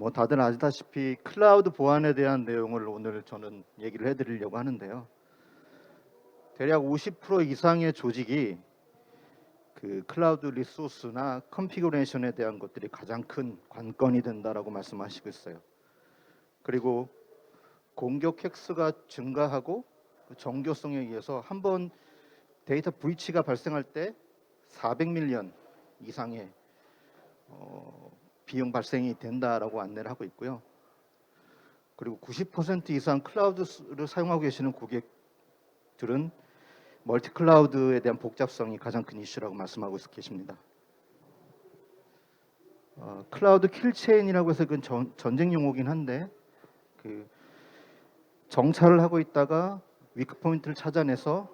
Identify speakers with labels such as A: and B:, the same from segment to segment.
A: 뭐 다들 아시다시피 클라우드 보안에 대한 내용을 오늘 저는 얘기를 해드리려고 하는데요. 대략 50% 이상의 조직이 그 클라우드 리소스나 컨피그레이션에 대한 것들이 가장 큰 관건이 된다라고 말씀하시고 있어요. 그리고 공격 획수가 증가하고 그 정교성에 의해서 한번 데이터 브리치가 발생할 때 400밀리언 이상의 어, 비용 발생이 된다라고 안내를 하고 있고요. 그리고 90% 이상 클라우드를 사용하고 계시는 고객들은 멀티 클라우드에 대한 복잡성이 가장 큰 이슈라고 말씀하고 있- 계십니다. 어, 클라우드 킬체인이라고 해서 그건 전, 전쟁 용어긴 한데 그 정찰을 하고 있다가 위크 포인트를 찾아내서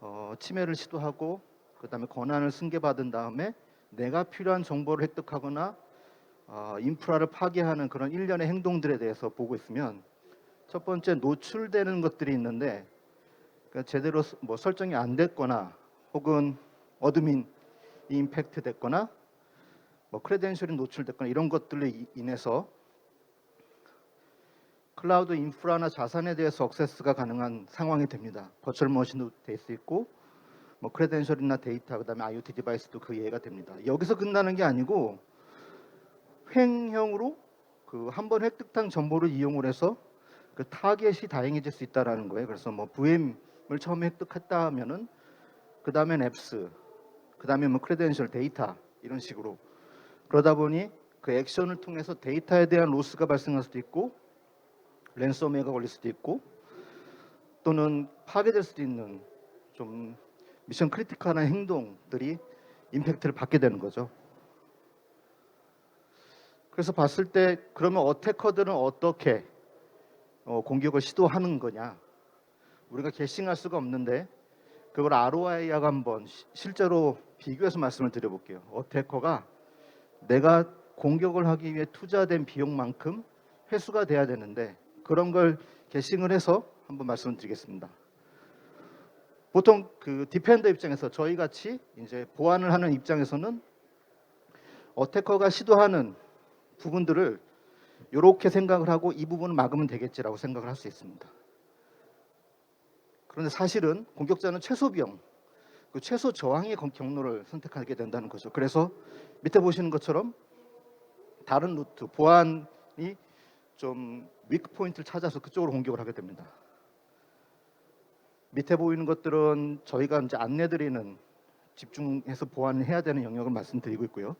A: 어, 침해를 시도하고 그다음에 권한을 승계받은 다음에 내가 필요한 정보를 획득하거나 어, 인프라를 파괴하는 그런 일련의 행동들에 대해서 보고 있으면 첫 번째 노출되는 것들이 있는데 그러니까 제대로 스- 뭐 설정이 안 됐거나 혹은 어드민 임팩트 됐거나 뭐 크레덴셜이 노출됐거나 이런 것들로 이- 인해서 클라우드 인프라나 자산에 대해서 억세스가 가능한 상황이 됩니다. 버추얼 머신도 될수 있고 뭐 크레덴셜이나 데이터 그다음에 IoT 디바이스도 그 예가 됩니다. 여기서 끝나는 게 아니고 횡형으로 그 한 번 획득한 정보를 이용을 해서 그 타겟이 다양해질 수 있다라는 거예요. 그래서 뭐 VM을 처음에 획득했다 하면은 그 다음엔 앱스, 그 다음에 뭐 크레덴셜 데이터 이런 식으로 그러다 보니 그 액션을 통해서 데이터에 대한 로스가 발생할 수도 있고 랜섬웨어가 걸릴 수도 있고 또는 파괴될 수도 있는 좀 미션 크리티컬한 행동들이 임팩트를 받게 되는 거죠. 그래서 봤을 때 그러면 어태커들은 어떻게 어, 공격을 시도하는 거냐? 우리가 개싱할 수가 없는데 그걸 ROI하고 한번 시- 실제로 비교해서 말씀을 드려볼게요. 어태커가 내가 공격을 하기 위해 투자된 비용만큼 회수가 돼야 되는데 그런 걸 개싱을 해서 한번 말씀을 드리겠습니다. 보통 그 디펜더 입장에서 저희 같이 이제 보안을 하는 입장에서는 어태커가 시도하는 부분들을 이렇게 생각을 하고 이 부분을 막으면 되겠지라고 생각을 할 수 있습니다. 그런데 사실은 공격자는 최소 비용, 그 최소 저항의 경- 경로를 선택하게 된다는 거죠. 그래서 밑에 보시는 것처럼 다른 루트, 보안이 좀 위크 포인트를 찾아서 그쪽으로 공격을 하게 됩니다. 밑에 보이는 것들은 저희가 이제 안내드리는 집중해서 보완을 해야 되는 영역을 말씀드리고 있고요.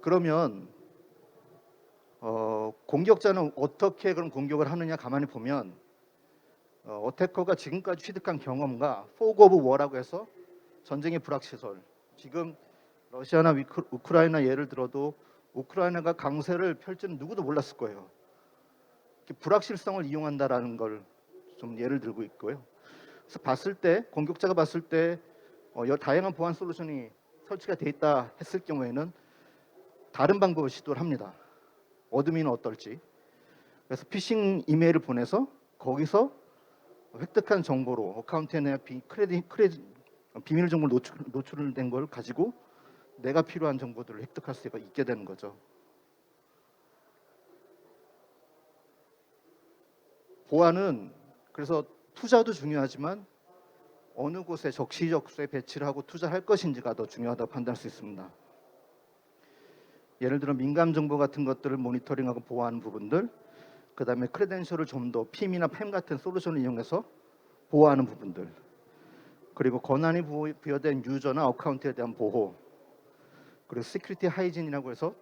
A: 그러면 어, 공격자는 어떻게 그런 공격을 하느냐 가만히 보면 어, 어태커가 지금까지 취득한 경험과 포그 오브 워라고 해서 전쟁의 불확시설 지금 러시아나 위크, 우크라이나 예를 들어도 우크라이나가 강세를 펼지는 누구도 몰랐을 거예요. 불확실성을 이용한다라는 걸 좀 예를 들고 있고요. 그래서 봤을 때 공격자가 봤을 때 어, 여- 다양한 보안 솔루션이 설치가 돼 있다 했을 경우에는 다른 방법을 시도를 합니다. 어드민은 어떨지. 그래서 피싱 이메일을 보내서 거기서 획득한 정보로 어카운트에 내 비, 크레딧, 크레딧, 비밀 정보를 노출, 노출된 걸 가지고 내가 필요한 정보들을 획득할 수가 있게 되는 거죠. 보안은 그래서 투자도 중요하지만 어느 곳에 적시적소에 배치를 하고 투자할 것인지가 더 중요하다고 판단할 수 있습니다. 예를 들어 민감 정보 같은 것들을 모니터링하고 보호하는 부분들, 그 다음에 크레덴셜을 좀 더 PIM이나 PEM 같은 솔루션을 이용해서 보호하는 부분들, 그리고 권한이 부여- 부여된 유저나 어카운트에 대한 보호, 그리고 시큐리티 하이진이라고 해서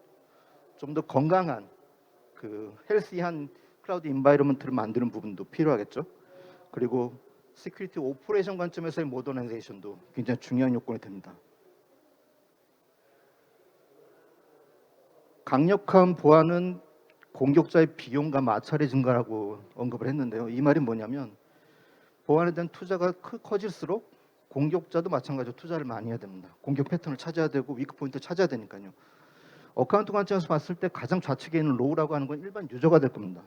A: 좀 더 건강한 그 헬시한 클라우드 인바이러먼트를 만드는 부분도 필요하겠죠. 그리고 시큐리티 오퍼레이션 관점에서의 모더나이제이션도 굉장히 중요한 요건이 됩니다. 강력한 보안은 공격자의 비용과 마찰의 증가라고 언급을 했는데요. 이 말이 뭐냐면 보안에 대한 투자가 크- 커질수록 공격자도 마찬가지로 투자를 많이 해야 됩니다. 공격 패턴을 찾아야 되고 위크 포인트 찾아야 되니까요. 어카운트 관점에서 봤을 때 가장 좌측에 있는 로우라고 하는 건 일반 유저가 될 겁니다.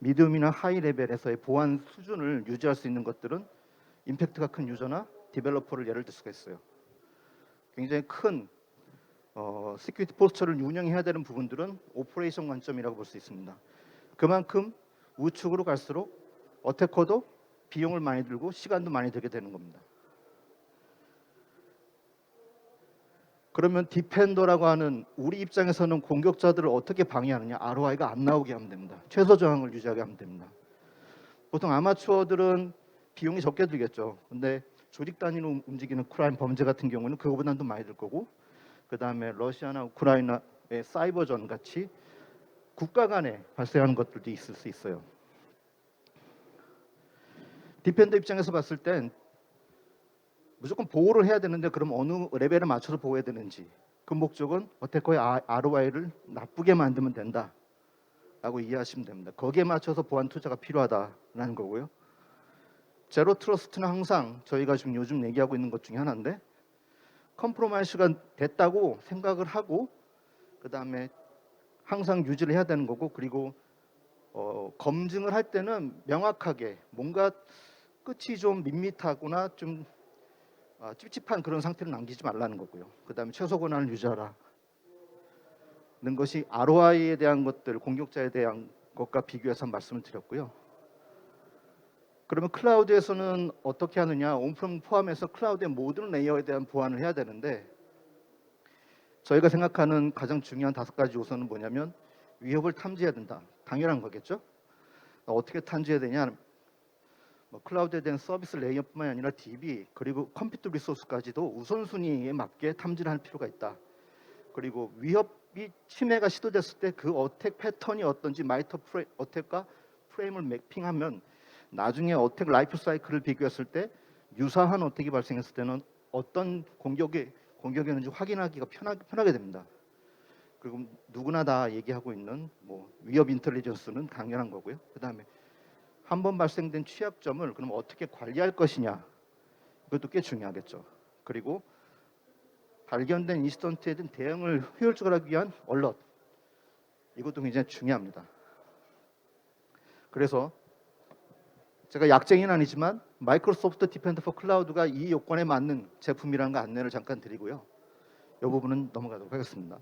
A: 미디움이나 하이 레벨에서의 보안 수준을 유지할 수 있는 것들은 임팩트가 큰 유저나 디벨로퍼를 예를 들 수가 있어요. 굉장히 큰 어, 시큐리티 포스처를 운영해야 되는 부분들은 오퍼레이션 관점이라고 볼 수 있습니다. 그만큼 우측으로 갈수록 어태커도 비용을 많이 들고 시간도 많이 들게 되는 겁니다. 그러면 디펜더라고 하는 우리 입장에서는 공격자들을 어떻게 방해하느냐 ROI가 안 나오게 하면 됩니다. 최소 저항을 유지하게 하면 됩니다. 보통 아마추어들은 비용이 적게 들겠죠. 근데 조직 단위로 움직이는 크라임 범죄 같은 경우는 그거보다는 더 많이 들 거고 그 다음에 러시아나 우크라이나의 사이버전 같이 국가 간에 발생하는 것들도 있을 수 있어요. 디펜더 입장에서 봤을 땐 무조건 보호를 해야 되는데 그럼 어느 레벨에 맞춰서 보호해야 되는지 그 목적은 어태커의 ROI를 나쁘게 만들면 된다 라고 이해하시면 됩니다. 거기에 맞춰서 보안 투자가 필요하다라는 거고요. 제로 트러스트는 항상 저희가 지금 요즘 얘기하고 있는 것 중에 하나인데 컴프로마이스가 됐다고 생각을 하고 그 다음에 항상 유지를 해야 되는 거고 그리고 어, 검증을 할 때는 명확하게 뭔가 끝이 좀 밋밋하거나 좀 아, 찝찝한 그런 상태를 남기지 말라는 거고요. 그 다음에 최소 권한을 유지하라. 는 것이 ROI에 대한 것들, 공격자에 대한 것과 비교해서 말씀을 드렸고요. 그러면 클라우드에서는 어떻게 하느냐? 온프롬 포함해서 클라우드의 모든 레이어에 대한 보완을 해야 되는데 저희가 생각하는 가장 중요한 다섯 가지 요소는 뭐냐면 위협을 탐지해야 된다. 당연한 거겠죠? 어떻게 탐지해야 되냐? 뭐 클라우드에 대한 서비스 레이어뿐만 아니라 DB 그리고 컴퓨터 리소스까지도 우선순위에 맞게 탐지를 할 필요가 있다. 그리고 위협이 침해가 시도됐을 때 그 어택 패턴이 어떤지 마이터 프레, 어택과 프레임을 매핑하면 나중에 어택 라이프 사이클을 비교했을 때 유사한 어택이 발생했을 때는 어떤 공격이 공격이었는지 확인하기가 편하게, 편하게 됩니다. 그리고 누구나 다 얘기하고 있는 뭐 위협 인텔리전스는 당연한 거고요. 그다음에 한 번 발생된 취약점을 그럼 어떻게 관리할 것이냐 이것도 꽤 중요하겠죠. 그리고 발견된 인시던트에 대한 대응을 효율적으로 하기 위한 얼럿 이것도 굉장히 중요합니다. 그래서 제가 약쟁이는 아니지만 마이크로소프트 디펜더 포 클라우드가 이 요건에 맞는 제품이라는 거 안내를 잠깐 드리고요. 이 부분은 넘어가도록 하겠습니다.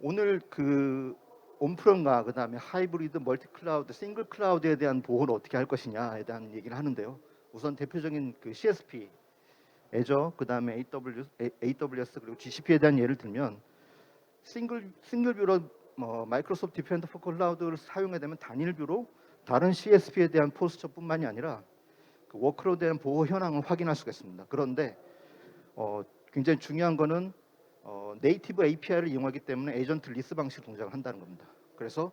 A: 오늘 그 온프롬과 그다음에 하이브리드 멀티 클라우드 싱글 클라우드에 대한 보호를 어떻게 할 것이냐에 대한 얘기를 하는데요. 우선 대표적인 그 CSP 애저 그다음에 AWS, AWS 그리고 GCP에 대한 예를 들면 싱글 싱글 뷰로 뭐 마이크로소프트 디펜더 포 클라우드를 사용하게 되면 단일 뷰로 다른 CSP에 대한 포스처뿐만이 아니라 그 워크로드에 대한 보호 현황을 확인할 수가 있습니다. 그런데 어, 굉장히 중요한 거는 어, 네이티브 API를 이용하기 때문에 에이전트 리스 방식 동작을 한다는 겁니다. 그래서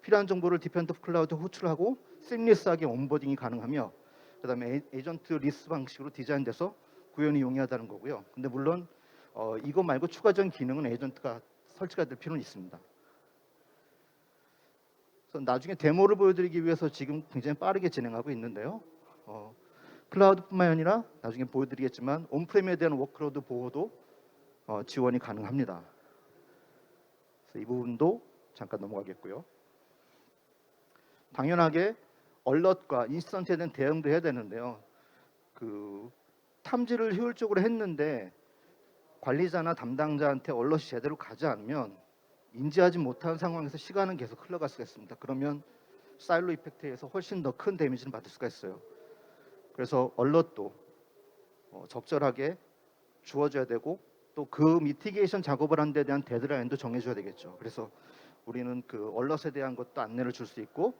A: 필요한 정보를 디펜더 클라우드 호출하고 싱리스하게 온보딩이 가능하며 그다음에 에이전트 리스 방식으로 디자인돼서 구현이 용이하다는 거고요. 근데 물론 어, 이거 말고 추가적인 기능은 에이전트가 설치가 될 필요는 있습니다. 나중에 데모를 보여드리기 위해서 지금 굉장히 빠르게 진행하고 있는데요. 어, 클라우드뿐만 아니라 나중에 보여드리겠지만 온프레임에 대한 워크로드 보호도 어, 지원이 가능합니다. 이 부분도 잠깐 넘어가겠고요. 당연하게 얼럿과 인스턴트에 대한 대응도 해야 되는데요. 그 탐지를 효율적으로 했는데 관리자나 담당자한테 얼럿이 제대로 가지 않으면 인지하지 못한 상황에서 시간은 계속 흘러갈 수가 있습니다. 그러면 사일로 이펙트에서 훨씬 더 큰 데미지를 받을 수가 있어요. 그래서 얼럿도 어, 적절하게 주어져야 되고 또 그 미티게이션 작업을 하는 데 대한 데드라인도 정해줘야 되겠죠. 그래서 우리는 그 얼럿에 대한 것도 안내를 줄 수 있고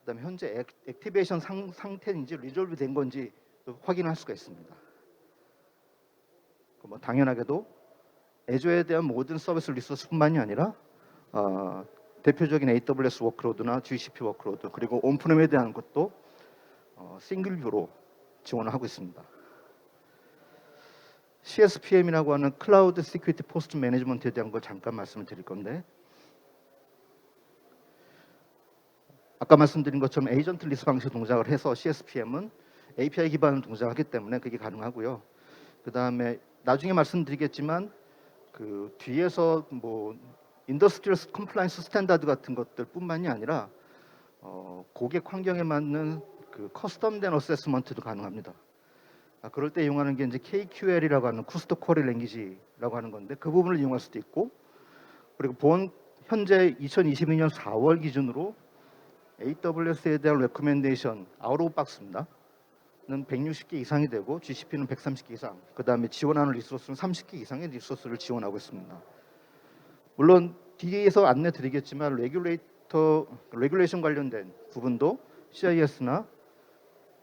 A: 그다음에 현재 액, 액티베이션 상, 상태인지 리졸브 된 건지 또 확인할 수가 있습니다. 그뭐 당연하게도 애조에 대한 모든 서비스 리소스뿐만이 아니라 어, 대표적인 AWS 워크로드나 GCP 워크로드 그리고 온프렘에 대한 것도 어, 싱글 뷰로 지원을 하고 있습니다. CSPM이라고 하는 클라우드 시큐리티 포스트 매니지먼트에 대한 걸 잠깐 말씀을 드릴 건데 아까 말씀드린 것처럼 에이전트 리스 방식 동작을 해서 CSPM은 API 기반으로 동작하기 때문에 그게 가능하고요. 그 다음에 나중에 말씀드리겠지만 그 뒤에서 뭐 인더스트리얼 컴플라이언스 스탠다드 같은 것들뿐만이 아니라 어, 고객 환경에 맞는 그 커스텀된 어세스먼트도 가능합니다. 아, 그럴 때 이용하는 게 이제 KQL이라고 하는 쿠스토 쿼리 랭귀지라고 하는 건데 그 부분을 이용할 수도 있고 그리고 본 현재 2022년 4월 기준으로 AWS에 대한 레코멘데이션 아웃 오브 박스입니다. 는 160개 이상이 되고 GCP는 130개 이상. 그 다음에 지원하는 리소스는 30개 이상의 리소스를 지원하고 있습니다. 물론 뒤에서 안내 드리겠지만 레귤레이터 레귤레이션 관련된 부분도 CIS나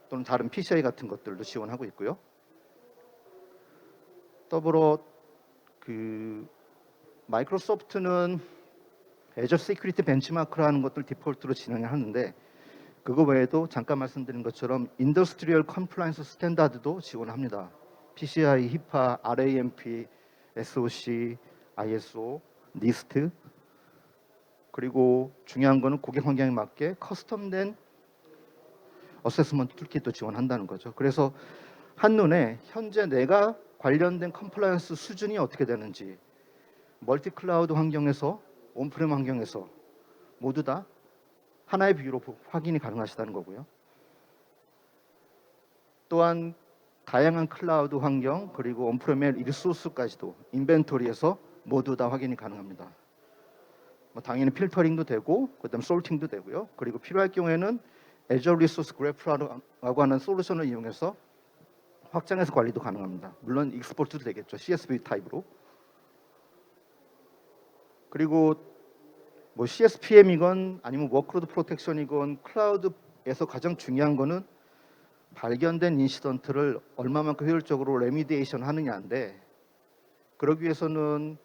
A: 또는 다른 PCI 같은 것들도 지원하고 있고요. 더불어 그 마이크로소프트는 애저 시큐리티 벤치마크라는 것들 디폴트로 진행하는데 그거 외에도 잠깐 말씀드린 것처럼 인더스트리얼 컴플라이언스 스탠다드도 지원합니다. PCI, HIPAA, RAMP, SOC, ISO, NIST 그리고 중요한 거는 고객 환경에 맞게 커스텀된 어세스먼트 툴kit도 지원한다는 거죠. 그래서 한눈에 현재 내가 관련된 컴플라이언스 수준이 어떻게 되는지 멀티 클라우드 환경에서 온프렘 환경에서 모두 다 하나의 보- 확인이 가능하시다는 거고요. 또한 다양한 클라우드 환경 그리고 온프렘의 리소스까지도 인벤토리에서 모두 다 확인이 가능합니다. 뭐 당연히 필터링도 되고 그다음 솔팅도 되고요. 그리고 필요할 경우에는 Azure Resource Graph라고 하는 솔루션을 이용해서 확장해서 관리도 가능합니다. 물론 익스포트도 되겠죠. CSV 타입으로. 그리고 뭐 CSPM이건 아니면 워크로드 프로텍션이건 클라우드에서 가장 중요한 거는 발견된 인시던트를 얼마만큼 효율적으로 레미디에이션 하느냐인데 그러기 위해서는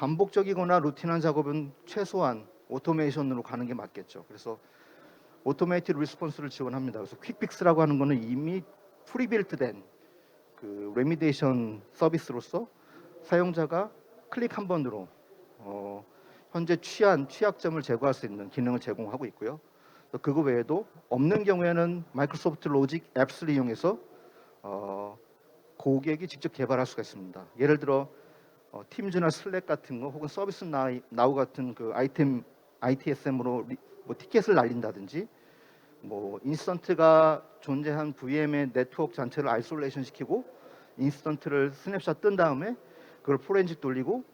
A: 반복적이거나 루틴한 작업은 최소한 오토메이션으로 가는 게 맞겠죠. 그래서 오토메이티드 리스폰스를 지원합니다. 그래서 퀵픽스라고 하는 거는 이미 프리빌트된 그 레미디에이션 서비스로서 사용자가 클릭 한 번으로 어, 현재 취한 취약점을 제거할 수 있는 기능을 제공하고 있고요. 또 그거 외에도 없는 경우에는 마이크로소프트 로직 앱스를 이용해서 어, 고객이 직접 개발할 수가 있습니다. 예를 들어 어, 팀즈나 슬랙 같은 거 혹은 서비스 나이, 나우 같은 그 아이템 ITSM으로 뭐 티켓을 날린다든지 뭐 인스턴트가 존재한 VM의 네트워크 전체를 아이솔레이션 시키고 인스턴트를 스냅샷 뜬 다음에 그걸 포렌식 돌리고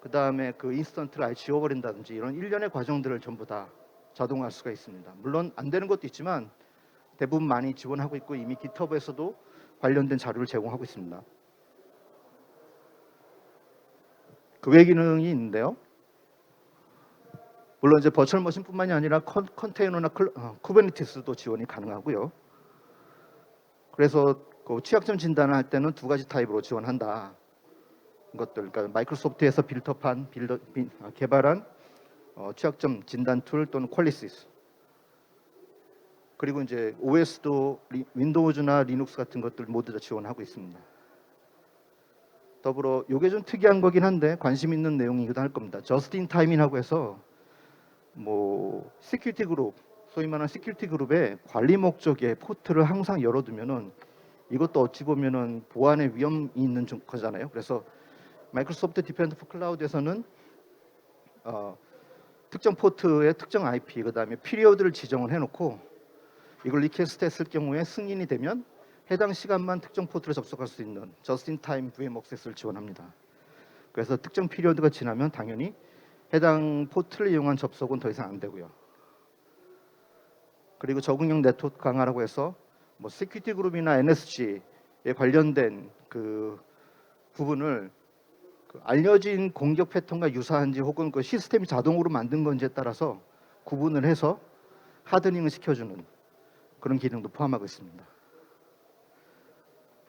A: 그 다음에 그 인스턴트를 아예 지워버린다든지 이런 일련의 과정들을 전부 다 자동화할 수가 있습니다. 물론 안 되는 것도 있지만 대부분 많이 지원하고 있고 이미 GitHub에서도 관련된 자료를 제공하고 있습니다. 그 외 기능이 있는데요. 물론 이제 버추얼 머신뿐만이 아니라 컨, 컨테이너나 클, 어, 쿠버네티스도 지원이 가능하고요. 그래서 그 취약점 진단을 할 때는 두 가지 타입으로 지원한다. 것들, 그러니까 마이크로소프트에서 빌드업한 빌더, 비- 아, 개발한 어, 취약점 진단 툴 또는 퀄리시스. 그리고 이제 OS도 리, 윈도우즈나 리눅스 같은 것들 모두 다 지원하고 있습니다. 더불어 이게 좀 특이한 거긴 한데 관심 있는 내용이기도 할 겁니다. 저스틴 타이밍하고 해서 뭐 시큐리티 그룹, 소위 말하는 시큐리티 그룹의 관리 목적의 포트를 항상 열어두면은 이것도 어찌 보면은 보안의 위험이 있는 좀 거잖아요. 그래서 마이크로소프트 디펜드 포 클라우드에서는 어, 특정 포트의 특정 IP 그다음에 피리어드를 지정을 해놓고 이걸 리퀘스트 했을 경우에 승인이 되면 해당 시간만 특정 포트를 접속할 수 있는 저스틴 타임 VM 액세스를 지원합니다. 그래서 특정 피리어드가 지나면 당연히 해당 포트를 이용한 접속은 더 이상 안 되고요. 그리고 적응형 네트워크 강화라고 해서 뭐 시큐리티 그룹이나 NSG에 관련된 그 부분을 그 알려진 공격 패턴과 유사한지 혹은 그 시스템이 자동으로 만든 건지에 따라서 구분을 해서 하드닝을 시켜주는 그런 기능도 포함하고 있습니다.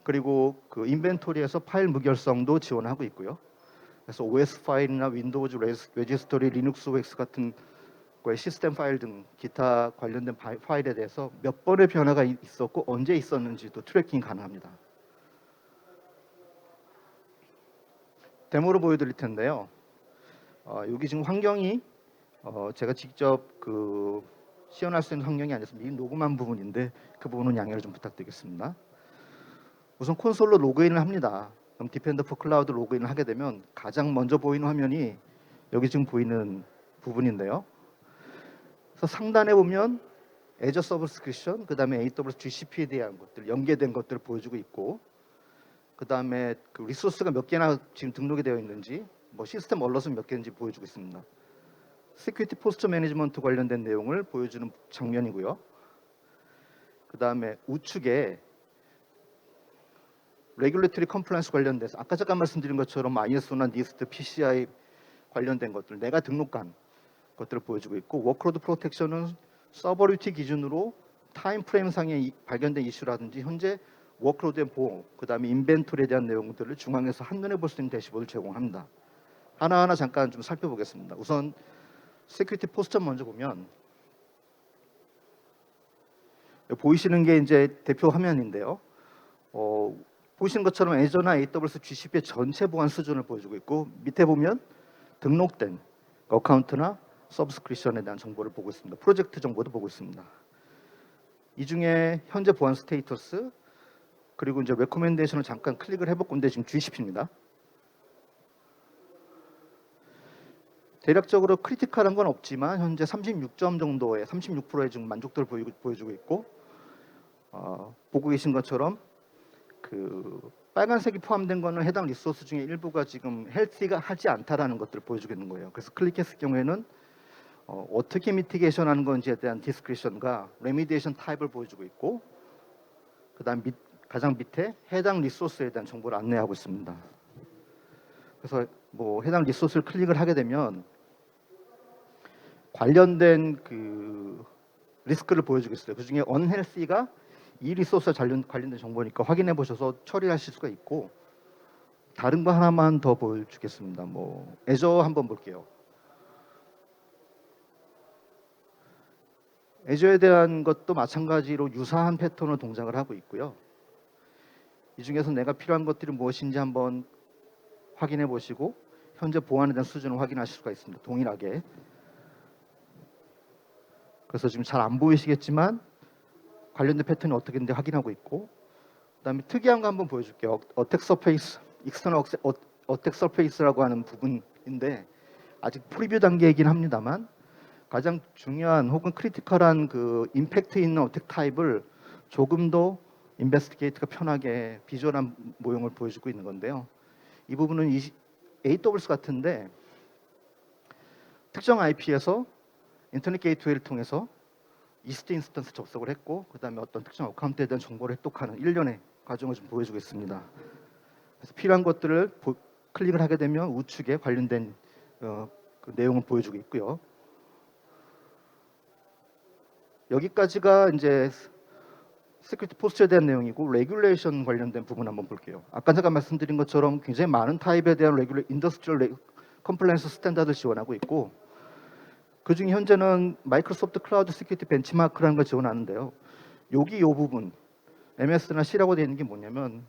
A: 그리고 그 인벤토리에서 파일 무결성도 지원하고 있고요. 그래서 OS 파일이나 윈도우즈 레지스토리, 리눅스 OS 같은 거의 시스템 파일 등 기타 관련된 파- 파일에 대해서 몇 번의 변화가 이- 있었고 언제 있었는지도 트래킹 가능합니다. 데모로 보여드릴 텐데요. 어, 여기 지금 환경이 어, 제가 직접 그 시연할 수 있는 환경이 아니어서 미리 녹음한 부분인데 그 부분은 양해를 좀 부탁드리겠습니다. 우선 콘솔로 로그인을 합니다. 그럼 디펜더 포 클라우드 로그인을 하게 되면 가장 먼저 보이는 화면이 여기 지금 보이는 부분인데요. 그래서 상단에 보면 Azure Subscription, 그 다음에 AWS GCP에 대한 것들, 연계된 것들을 보여주고 있고, 그 다음에 그 리소스가 몇 개나 지금 등록이 되어 있는지, 뭐 시스템 얼럿은 몇 개인지 보여주고 있습니다. 시큐리티 포스트 매니지먼트 관련된 내용을 보여주는 장면이고요. 그 다음에 우측에 레귤레터리 컴플라이언스 관련돼서 아까 잠깐 말씀드린 것처럼 ISO나 NIST, PCI 관련된 것들 내가 등록한 것들을 보여주고 있고 워크로드 프로텍션은 서버리티 기준으로 타임 프레임 상에 이- 발견된 이슈라든지 현재 워크로드의 보호, 그다음에 인벤토리에 대한 내용들을 중앙에서 한눈에 볼 수 있는 대시보드를 제공합니다. 하나하나 잠깐 좀 살펴보겠습니다. 우선 세큐리티 포스터 먼저 보면 보이시는 게 이제 대표 화면인데요. 어, 보시는 것처럼 애저나 AWS GCP의 전체 보안 수준을 보여주고 있고 밑에 보면 등록된 어카운트나 서브스크립션에 대한 정보를 보고 있습니다. 프로젝트 정보도 보고 있습니다. 이 중에 현재 보안 스테이터스 그리고 이제 레코멘데이션을 잠깐 클릭을 해볼 건데 지금 GCP입니다. 대략적으로 크리티컬한 건 없지만 현재 36점 정도의 36%의 지금 만족도를 보여주고 있고 어, 보고 계신 것처럼 그 빨간색이 포함된 거는 해당 리소스 중에 일부가 지금 헬티가 하지 않다라는 것들을 보여주고 있는 거예요. 그래서 클릭했을 경우에는 어, 어떻게 미티게이션 하는 건지에 대한 디스크리션과 레미디에이션 타입을 보여주고 있고 그다음 밑, 가장 밑에 해당 리소스에 대한 정보를 안내하고 있습니다. 그래서 뭐 해당 리소스를 클릭을 하게 되면 관련된 그 리스크를 보여주겠어요. 그 중에 언헬시가 이 리소스와 관련, 관련된 정보니까 확인해 보셔서 처리하실 수가 있고 다른 거 하나만 더 보여주겠습니다. 뭐 애저 한번 볼게요. 애저에 대한 것도 마찬가지로 유사한 패턴으로 동작을 하고 있고요. 이 중에서 내가 필요한 것들이 무엇인지 한번 확인해 보시고 현재 보안에 대한 수준을 확인하실 수가 있습니다. 동일하게. 그래서 지금 잘 안 보이시겠지만 관련된 패턴이 어떻게 되는지 확인하고 있고 그다음에 특이한 거 한번 보여줄게요. 어택 서페이스, 익스터널 어택 서페이스라고 하는 부분인데 아직 프리뷰 단계이긴 합니다만 가장 중요한 혹은 크리티컬한 그 임팩트 있는 어택 타입을 조금 더 인베스티게이트가 편하게 비주얼한 모형을 보여주고 있는 건데요. 이 부분은 이 AWS 같은데 특정 IP에서 인터넷 게이트웨이를 통해서 이스트 인스턴스 접속을 했고 그다음에 어떤 특정 어카운트에 대한 정보를 획득하는 일련의 과정을 좀 보여주겠습니다. 그래서 필요한 것들을 보- 클릭을 하게 되면 우측에 관련된 어, 그 내용을 보여주고 있고요. 여기까지가 이제 시큐리티 포스트에 대한 내용이고 레귤레이션 관련된 부분 한번 볼게요. 아까 제가 말씀드린 것처럼 굉장히 많은 타입에 대한 레귤레 인더스트리얼 컴플라이언스 스탠다드를 지원하고 있고 그중에 현재는 마이크로소프트 클라우드 시큐리티 벤치마크라는 걸 지원하는데요. 여기 요 부분 MS나 C라고 되어 있는 게 뭐냐면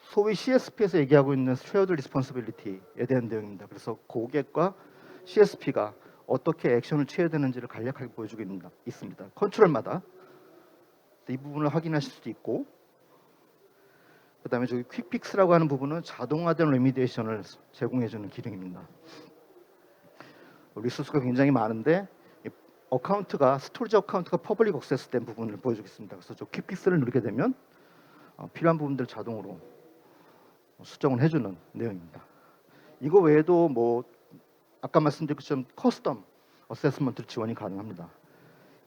A: 소위 CSP에서 얘기하고 있는 Shared Responsibility에 대한 내용입니다. 그래서 고객과 CSP가 어떻게 액션을 취해야 되는지를 간략하게 보여주고 있습니다. 컨트롤마다 이 부분을 확인하실 수도 있고 그다음에 저기 퀵픽스라고 하는 부분은 자동화된 레미디에이션을 제공해주는 기능입니다. 리소스가 굉장히 많은데 이 어카운트가 스토리지 어카운트가 퍼블릭 억세스된 부분을 보여주겠습니다. 그래서 저 퀵픽스를 누르게 되면 어, 필요한 부분들 자동으로 수정을 해주는 내용입니다. 이거 외에도 뭐 아까 말씀드린 것처럼 커스텀 어세스먼트 지원이 가능합니다.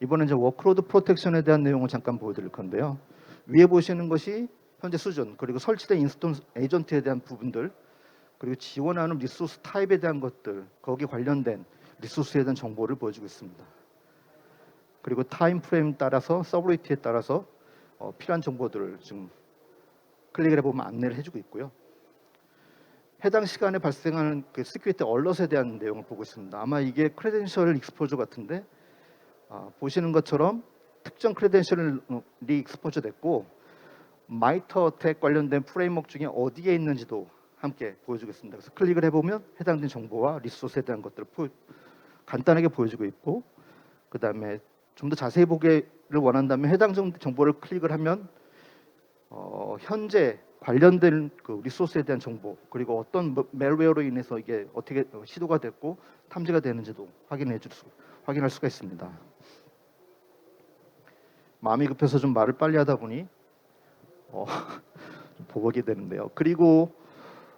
A: 이번에 이제 워크로드 프로텍션에 대한 내용을 잠깐 보여드릴 건데요. 위에 보시는 것이 현재 수준 그리고 설치된 인스턴스 에이전트에 대한 부분들 그리고 지원하는 리소스 타입에 대한 것들 거기 관련된 리소스에 대한 정보를 보여주고 있습니다. 그리고 타임 프레임 따라서 서브리티에 따라서 어, 필요한 정보들을 지금 클릭을 해보면 안내를 해주고 있고요. 해당 시간에 발생하는 그 시큐리티 얼럿에 대한 내용을 보고 있습니다. 아마 이게 크레덴셜 익스포저 같은데 아, 보시는 것처럼 특정 크레덴셜이 익스포저 됐고 마이터 어택 관련된 프레임워크 중에 어디에 있는지도 함께 보여주겠습니다. 그래서 클릭을 해보면 해당된 정보와 리소스에 대한 것들을 보- 간단하게 보여주고 있고 그 다음에 좀 더 자세히 보기를 원한다면 해당 정- 정보를 클릭을 하면 어, 현재 관련된 그 리소스에 대한 정보 그리고 어떤 뭐- 멜웨어로 인해서 이게 어떻게 어, 시도가 됐고 탐지가 되는지도 확인해 줄 수, 확인할 수가 있습니다. 마음이 급해서 좀 말을 빨리 하다 보니 어, 좀 보게 되는데요. 그리고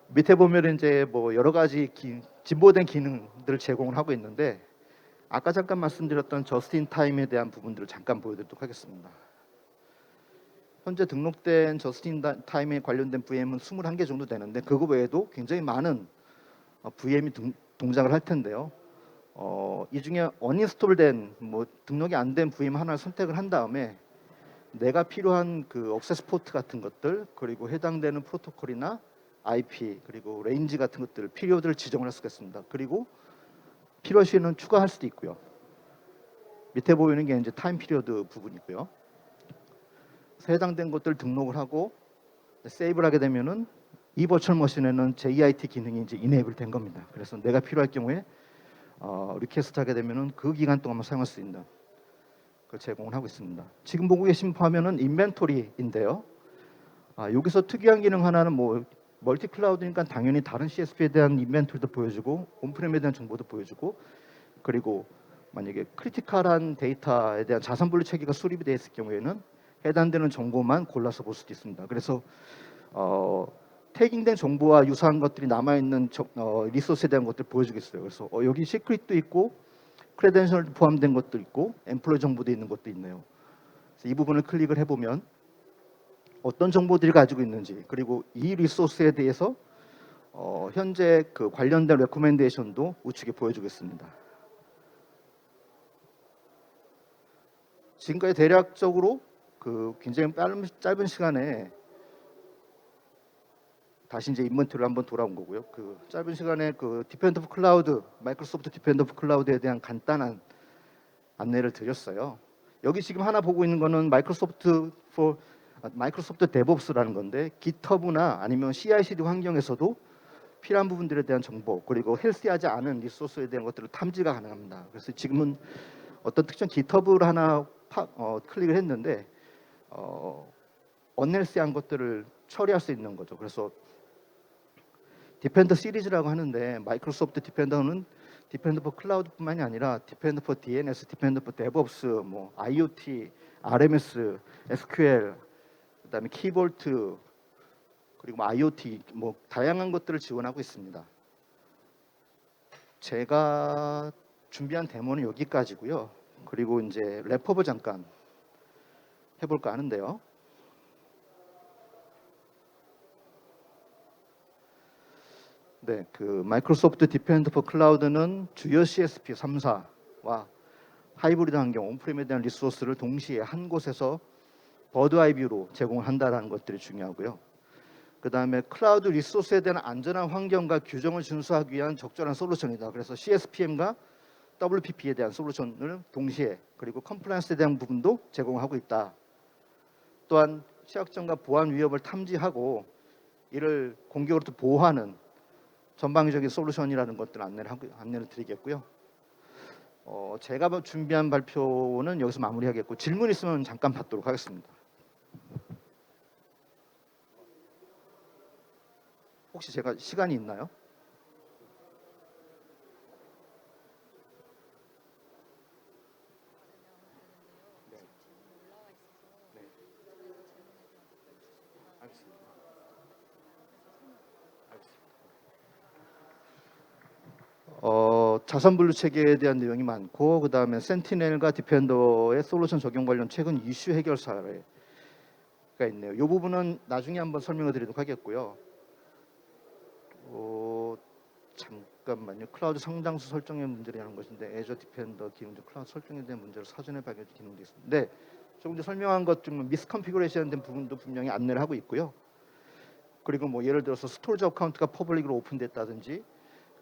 A: 밑에 보면 이제 뭐 여러 가지 기, 진보된 기능들을 제공을 하고 있는데 아까 잠깐 말씀드렸던 저스틴 타임에 대한 부분들을 잠깐 보여드리도록 하겠습니다. 현재 등록된 저스틴 다- 타임에 관련된 VM은 21개 정도 되는데 그거 외에도 굉장히 많은 어, VM이 등, 동작을 할 텐데요. 어, 이 중에 언인스톨된 뭐 등록이 안 된 VM 하나를 선택을 한 다음에 내가 필요한 그 억세스 포트 같은 것들 그리고 해당되는 프로토콜이나 IP 그리고 레인지 같은 것들 필요들을 지정을 있습니다. 그리고 필요 시에는 추가할 수도 있고요. 밑에 보이는 게 이제 타임 피리어드 부분이고요. 해당된 것들 등록을 하고 세이브를 하게 되면은 이 버추얼 머신에는 JIT 기능이 이제 이네이블 된 겁니다. 그래서 내가 필요할 경우에 어, 리퀘스트 하게 되면은 그 기간 동안만 사용할 수 있는 그 제공을 하고 있습니다. 지금 보고 계신 화면은 인벤토리인데요. 아, 여기서 특이한 기능 하나는 뭐 멀티 클라우드니까 당연히 다른 CSP에 대한 인벤토리도 보여주고 온프렘에 대한 정보도 보여주고 그리고 만약에 크리티컬한 데이터에 대한 자산 분류 체계가 수립이 되어 있을 경우에는 해당되는 정보만 골라서 볼 수도 있습니다. 그래서 어, 태깅된 정보와 유사한 것들이 남아 있는 어, 리소스에 대한 것들 을 보여주겠어요. 그래서 어, 여기 시크릿도 있고 크레덴셜 포함된 것도 있고 엠플로이 정보도 있는 것도 있네요. 이 부분을 클릭을 해보면 어떤 정보들이 가지고 있는지 그리고 이 리소스에 대해서 어, 현재 그 관련된 레코멘데이션도 우측에 보여주겠습니다. 지금까지 대략적으로 그 굉장히 짧은, 짧은 시간에 다시 이제 인벤토리를 한번 돌아온 거고요. 그 짧은 시간에 그 오브 클라우드, 마이크로소프트 오브 클라우드에 대한 간단한 안내를 드렸어요. 여기 지금 하나 보고 있는 거는 마이크로소프트 for 아, 마이크로소프트 데브옵스라는 건데 GitHub나 아니면 CI/CD 환경에서도 필요한 부분들에 대한 정보 그리고 헬스하지 않은 리소스에 대한 것들을 탐지가 가능합니다. 그래서 지금은 어떤 특정 GitHub를 하나 파, 어, 클릭을 했는데 어, 언헬스한 것들을 처리할 수 있는 거죠. 그래서 디펜더 시리즈라고 하는데 마이크로소프트 디펜더는 디펜더 포 클라우드뿐만이 아니라 디펜더 포 DNS, 디펜더 포 데브옵스, 뭐 IoT, RMS, SQL, 그다음에 키볼트 그리고 뭐 IoT 뭐 다양한 것들을 지원하고 있습니다. 제가 준비한 데모는 여기까지고요. 그리고 이제 래퍼브 잠깐 해볼까 하는데요. 네, 그 마이크로소프트 디펜드 포 클라우드는 주요 CSP 3사와 하이브리드 환경 온프렘에 대한 리소스를 동시에 한 곳에서 버드 아이 뷰로 제공을 한다는 것들이 중요하고요. 그 다음에 클라우드 리소스에 대한 안전한 환경과 규정을 준수하기 위한 적절한 솔루션이다. 그래서 CSPM과 WPP에 대한 솔루션을 동시에 그리고 컴플라이언스에 대한 부분도 제공하고 있다. 또한 취약점과 보안 위협을 탐지하고 이를 공격으로부터 보호하는 전방위적인 솔루션이라는 것들 안내를 하고 안내를 드리겠고요. 어, 제가 뭐 준비한 발표는 여기서 마무리하겠고 질문 있으면 잠깐 받도록 하겠습니다. 혹시 제가 시간이 있나요? 어, 자산 분류 체계에 대한 내용이 많고 그 다음에 센티넬과 디펜더의 솔루션 적용 관련 최근 이슈 해결 사례가 있네요. 이 부분은 나중에 한번 설명을 드리도록 하겠고요. 어, 잠깐만요. 클라우드 상당수 설정의 문제라는 것인데 애저 디펜더 기능적 클라우드 설정에 대한 문제를 사전에 발견 기능도 있습니다. 네, 조금 전 설명한 것 중 미스컨피그레이션 된 부분도 분명히 안내를 하고 있고요. 그리고 뭐 예를 들어서 스토리지 어카운트가 퍼블릭으로 오픈됐다든지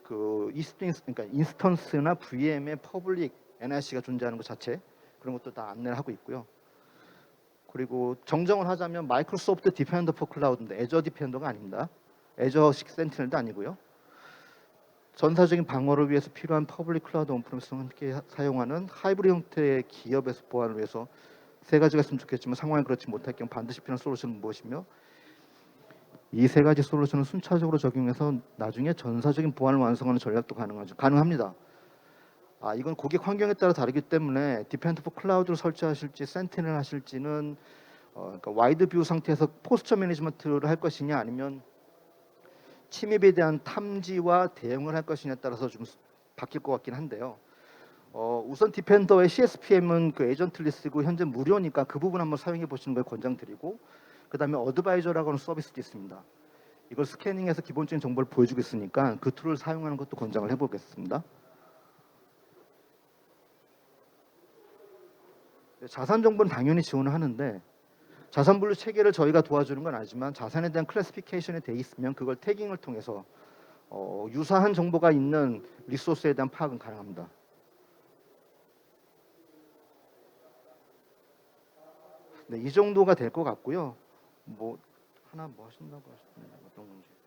A: 그 인스턴스 그러니까 인스턴스나 VM의 퍼블릭 NIC가 존재하는 것 자체 그런 것도 다 안내를 하고 있고요. 그리고 정정을 하자면 마이크로소프트 디펜더 포 클라우드인데 애저 디펜더가 아닙니다. 애저식 센티넬도 아니고요. 전사적인 방어를 위해서 필요한 퍼블릭 클라우드 온프레미스와 함께 사용하는 하이브리드 형태의 기업에서 보안을 위해서 세 가지가 있으면 좋겠지만 상황이 그렇지 못할 경우 반드시 필요한 솔루션은 무엇이며 이 세 가지 솔루션을 순차적으로 적용해서 나중에 전사적인 보안을 완성하는 전략도 가능하죠. 가능합니다. 아 이건 고객 환경에 따라 다르기 때문에 디펜드 포 클라우드를 설치하실지 센티넬 하실지는 어, 그러니까 와이드 뷰 상태에서 포스처 매니지먼트를 할 것이냐 아니면 침입에 대한 탐지와 대응을 할 것이냐에 따라서 좀 수- 바뀔 것 같긴 한데요. 어, 우선 디펜더의 CSPM은 그 에이전트 리스고 현재 무료니까 그 부분 한번 사용해 보시는 걸 권장드리고 그 다음에 어드바이저라고 하는 서비스도 있습니다. 이걸 스캐닝해서 기본적인 정보를 보여주고 있으니까 그 툴을 사용하는 것도 권장을 해보겠습니다. 네, 자산 정보는 당연히 지원을 하는데 자산 분류 체계를 저희가 도와주는 건 아니지만 자산에 대한 클래시피케이션이 돼 있으면 그걸 태깅을 통해서 어, 유사한 정보가 있는 리소스에 대한 파악은 가능합니다. 네, 이 정도가 될 것 같고요. 뭐 하나 뭐 하신다고 하셨는데 어떤 건지.